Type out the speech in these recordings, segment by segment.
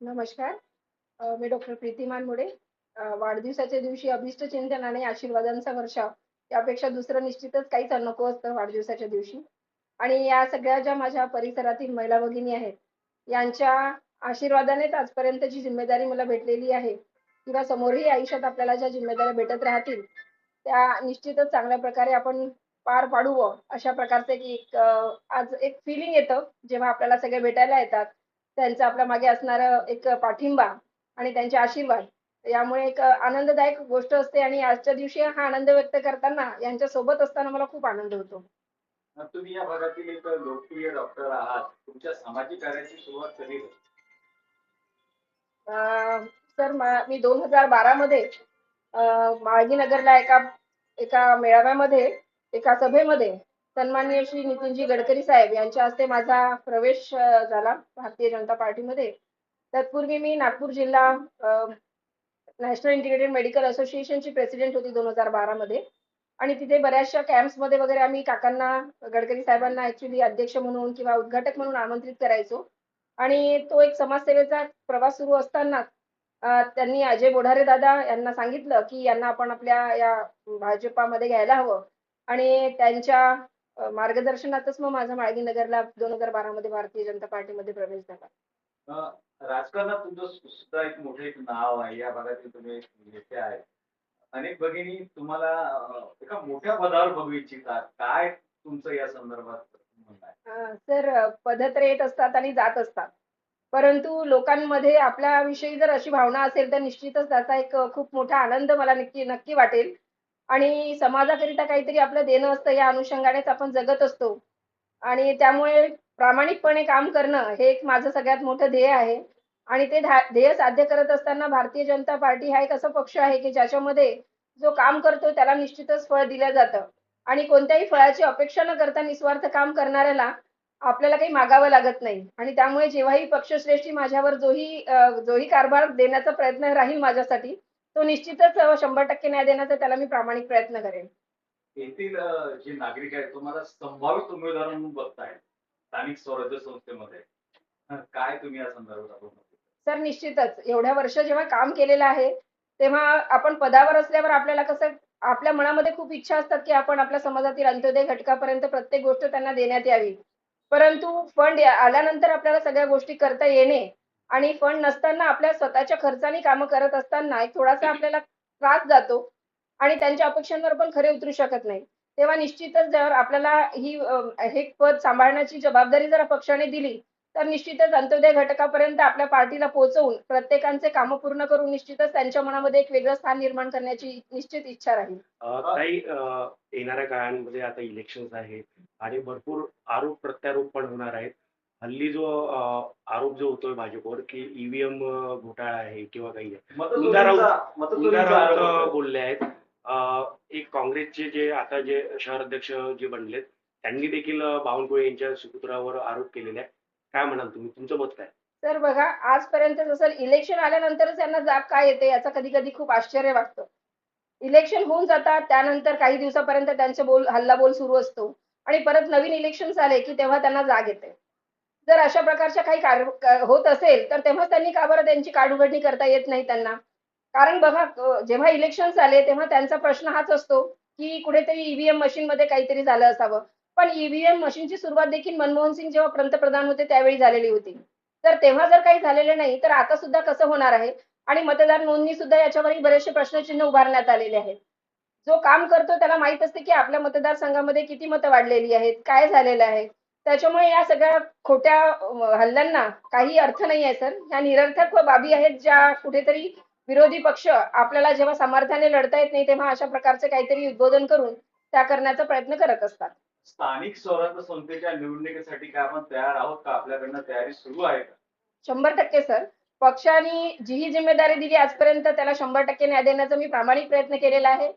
नमस्कार. अ, मी डॉक्टर प्रीती मानमुडे. अ, वाढदिवसाच्या दिवशी अभिष्ट चिंतन आणि आशीर्वादांचा वर्षाव यापेक्षा दुसरं निश्चितच काहीच नको असतं वाढदिवसाच्या दिवशी. आणि या सगळ्या ज्या माझ्या परिसरातील महिला भगिनी आहेत यांच्या आशीर्वादानेच आजपर्यंतची जिम्मेदारी मला भेटलेली आहे. किंवा समोरही आयुष्यात आपल्याला ज्या जिम्मेदाऱ्या भेटत राहतील त्या निश्चितच चांगल्या प्रकारे आपण पार पाडू अशा प्रकारचं एक एक, अ, आज एक फिलिंग येतं जेव्हा आपल्याला सगळे भेटायला येतात. त्यांचं आपल्या मागे असणारं एक पाठिंबा आणि त्यांचे आशीर्वाद. यामुळे एक आनंददायक गोष्ट असते आणि आजच्या दिवशी हा आनंद व्यक्त करताना यांच्या सोबत असताना मला खूप आनंद होतो. तुम्ही या भागातील एक लोकप्रिय डॉक्टर आहात. तुमच्या सामाजिक कार्याची सुरुवात कधी सर मा- दोन हजार बारा मध्ये अ, माळगीनगरला एका एका मेळाव्यामध्ये एका सभेमध्ये सन्माननीय श्री नितीनजी गडकरी साहेब यांच्या हस्ते माझा प्रवेश झाला भारतीय जनता पार्टीमध्ये. तत्पूर्वी मी नागपूर जिल्हा नॅशनल इंटिग्रेटेड मेडिकल असोसिएशनची प्रेसिडेंट होती दोन हजार बारा मध्ये आणि तिथे बऱ्याचशा कॅम्प्समध्ये वगैरे आम्ही काकांना गडकरी साहेबांना ऍक्च्युली अध्यक्ष म्हणून किंवा उद्घाटक म्हणून आमंत्रित करायचो. आणि तो एक समाजसेवेचा प्रवास सुरू असताना त्यांनी अजय बोढारे दादा यांना सांगितलं की यांना आपण आपल्या या भाजपामध्ये घ्यायला हवं. आणि त्यांच्या मार्गदर्शनातच मग माझा माळगी नगरला दोन हजार बारा मध्ये भारतीय जनता पार्टीमध्ये प्रवेश झाला. राजकारणात तुमचं सुद्धा एक मोठं एक नाव आहे. या भागातील तुम्ही नेते आहेत अनेक भगिनी तुम्हाला एका मोठ्या पदावर बघू इच्छितात. काय तुमचं या संदर्भात आहे? सर पद तर येत असतात आणि जात असतात. परंतु लोकांमध्ये आपल्याविषयी जर अशी भावना असेल तर निश्चितच त्याचा एक खूप मोठा आनंद मला नक्की नक्की वाटेल. आणि समाजाकरिता काहीतरी आपलं देणं असतं या अनुषंगानेच आपण जगत असतो. आणि त्यामुळे प्रामाणिकपणे काम करणं हे एक माझं सगळ्यात मोठं ध्येय आहे. आणि ते ध्येय साध्य करत असताना भारतीय जनता पार्टी हा एक असा पक्ष आहे की ज्याच्यामध्ये जो काम करतो त्याला निश्चितच फळ दिलं जातं. आणि कोणत्याही फळाची अपेक्षा न करता निस्वार्थ काम करणाऱ्याला आपल्याला काही मागावं लागत नाही. आणि त्यामुळे जेव्हाही पक्षश्रेष्ठी माझ्यावर जोही जोही कारभार देण्याचा प्रयत्न राहील माझ्यासाठी तो निश्चितच शंभर टक्के न्याय देण्याचा त्याला मी प्रामाणिक प्रयत्न करेन. येथील जे नागरिक आहेत तुम्हाला संभावित उमेदवार म्हणून बघतायत स्थानिक स्वराज्य संस्थेमध्ये काय तुम्ही या संदर्भात? सर निश्चितच. एवढ्या वर्ष जेव्हा काम केलेलं आहे तेव्हा आपण पदावर असल्यावर आपल्याला कसं आपल्या मनामध्ये खूप इच्छा असतात की आपण आपल्या समाजातील अंत्योदय घटकापर्यंत प्रत्येक गोष्ट त्यांना देण्यात यावी. परंतु फंड आल्यानंतर आपल्याला सगळ्या गोष्टी करता येणे आणि फंड नसताना आपल्या स्वतःच्या खर्चाने कामं करत असताना एक थोडासा आपल्याला त्रास जातो आणि त्यांच्या अपेक्षांवर पण खरे उतरू शकत नाही. तेव्हा निश्चितच जर आपल्याला ही हे पद सांभाळण्याची जबाबदारी जर पक्षाने दिली तर निश्चितच अंत्योदय घटकापर्यंत आपल्या पार्टीला पोहोचवून प्रत्येकांचे काम पूर्ण करून निश्चितच त्यांच्या मनामध्ये एक वेगळं स्थान निर्माण करण्याची निश्चित इच्छा राहील. काही येणाऱ्या काळांमध्ये आता इलेक्शन आहेत आणि भरपूर आरोप प्रत्यारोप पण होणार आहेत. हल्ली जो आरोप जो होतोय भाजपवर की ईव्हीएम घोटाळा आहे किंवा काही आहे. बोलले आहेत. एक काँग्रेसचे जे आता जे शहर अध्यक्ष जे बनलेत त्यांनी देखील बावनकुळे यांच्या सुपुत्रावर आरोप केलेले आहे काय म्हणाल तुम्ही? तुमचं मत काय? तर बघा आजपर्यंत जसं इलेक्शन आल्यानंतरच त्यांना जाग काय येते याचं कधी कधी खूप आश्चर्य वाटतं. इलेक्शन होऊन जातात त्यानंतर काही दिवसापर्यंत त्यांचे बोल हल्लाबोल सुरू असतो. आणि परत नवीन इलेक्शन झाले की तेव्हा त्यांना जाग येते. जर अशा प्रकारच्या काही कार होत असेल तर तेव्हा त्यांनी का बरं त्यांची काडउघडणी करता येत नाही त्यांना? कारण बघा जेव्हा इलेक्शन झाले तेव्हा त्यांचा प्रश्न हाच असतो की कुठेतरी ईव्हीएम मशीन मध्ये काहीतरी झालं असावं. पण ईव्हीएम मशीनची सुरुवात देखील मनमोहन सिंग जेव्हा पंतप्रधान होते त्यावेळी झालेली होती. तर तेव्हा जर काही झालेलं नाही तर आता सुद्धा कसं होणार आहे? आणि मतदार नोंदणी सुद्धा याच्यावरही बरेचसे प्रश्नचिन्ह उभारण्यात आलेले आहेत. जो काम करतो त्याला माहीत असते की आपल्या मतदारसंघामध्ये किती मतं वाढलेली आहेत काय झालेलं आहे? त्याच्यामुळे या सगळ्या खोट्या हल्ल्यांना काही अर्थ नाही आहे सर. ह्या निरर्थक व बाबी आहेत ज्या कुठेतरी विरोधी पक्ष आपल्याला जेव्हा सामर्थ्याने लढता येत नाही तेव्हा अशा प्रकारचे काहीतरी उद्बोधन करून त्या करण्याचा प्रयत्न करत असतात. स्थानिक स्वराज्य संस्थेच्या निवडणुकीसाठी काय आपण तयार आहोत का? आपल्याकडनं तयारी सुरू आहे का? शंभर टक्के सर. पक्षाने जी ही जिम्मेदारी दिली आजपर्यंत त्याला शंभर टक्के न्याय देण्याचा मी प्रामाणिक प्रयत्न केलेला आहे.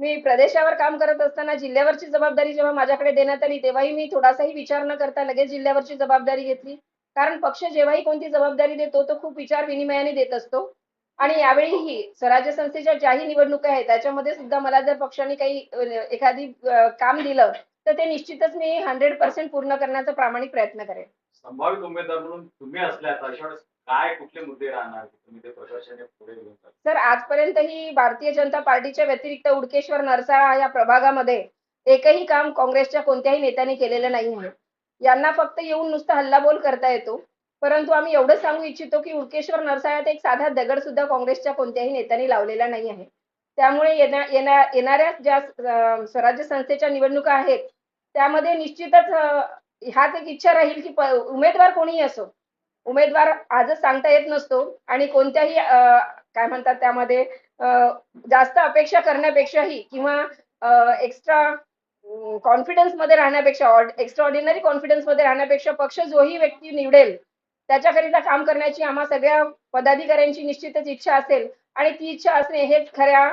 मी प्रदेशावर काम करत असताना जिल्ह्यावरची जबाबदारी जेव्हा माझ्याकडे देण्यात आली तेव्हाही मी थोडासाही विचार न करता लगेच जिल्ह्यावरची जबाबदारी घेतली. कारण पक्ष जेव्हाही कोणती जबाबदारी देतो तो खूप विचार विनिमयाने देत असतो. आणि यावेळीही स्वराज्य संस्थेच्या ज्याही निवडणुका आहेत त्याच्यामध्ये सुद्धा मला जर पक्षाने काही एखादी काम दिलं तर ते निश्चितच मी हंड्रेड पर्सेंट पूर्ण करण्याचा प्रामाणिक प्रयत्न करेन. संभावित उमेदवार म्हणून तुम्ही असल्यास अशा वेळेस काय कुठले मुद्दे राहणार तुम्ही ते प्रकर्षाने पुढे घेऊन जाल? आजपर्यंत ही भारतीय जनता पार्टीच्या व्यतिरिक्त उडकेश्वर नरसाळा या प्रभागामध्ये एकही काम काँग्रेसच्या कोणत्याही नेत्यांनी केलेलं नाही आहे. यांना फक्त येऊन नुसता हल्लाबोल करता येतो. परंतु आम्ही एवढं सांगू इच्छितो की उडकेश्वर नरसाळ्यात एक साधा दगड सुद्धा काँग्रेसच्या कोणत्याही नेत्याने लावलेला नाही आहे. त्यामुळे येण्या येण्या येणाऱ्या ज्या स्वराज्य संस्थेच्या निवडणुका आहेत त्यामध्ये निश्चितच ह्याच एक इच्छा राहील की उमेदवार कोणीही असो. उमेदवार आजच सांगता येत नसतो आणि कोणत्याही काय म्हणतात त्यामध्ये जास्त अपेक्षा करण्यापेक्षाही किंवा एक्स्ट्रा कॉन्फिडन्समध्ये राहण्यापेक्षा एक्स्ट्रा ऑर्डिनरी कॉन्फिडन्समध्ये राहण्यापेक्षा पक्ष जोही व्यक्ती निवडेल त्याच्याकरिता काम करण्याची आम्हा सगळ्या पदाधिकाऱ्यांची निश्चितच इच्छा असेल आणि ती इच्छा असणे हेच खऱ्या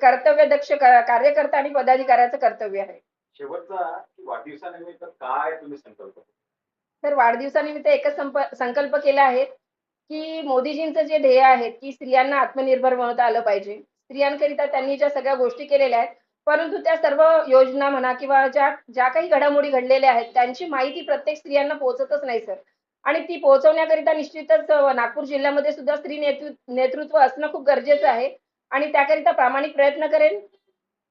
कर्तव्यदक्ष दक्ष कार्यकर्ता आणि पदाधिकाऱ्याचं कर्तव्य आहे. शेवटचा वाढदिवसानिमित्त काय तुम्ही संकल्प तर वाढदिवसानिमित्त एकच संकल्प केला आहे की मोदीजींचं जे ध्येय आहे की स्त्रियांना आत्मनिर्भर बनवता आलं पाहिजे. स्त्रियांकरिता त्यांनी ज्या सगळ्या गोष्टी केलेल्या आहेत परंतु त्या सर्व योजना म्हणा किंवा ज्या ज्या काही घडामोडी घडलेल्या आहेत त्यांची माहिती प्रत्येक स्त्रियांना पोहोचतच नाही सर. आणि ती पोहोचवण्याकरिता निश्चितच नागपूर जिल्ह्यामध्ये सुद्धा स्त्री नेतृत्व नेतृत्व असणं खूप गरजेचं आहे. आणि त्याकरिता प्रामाणिक प्रयत्न करेन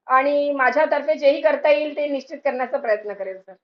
आणि माझ्यातर्फे जेही करता येईल ते निश्चित करण्याचा प्रयत्न करेन सर.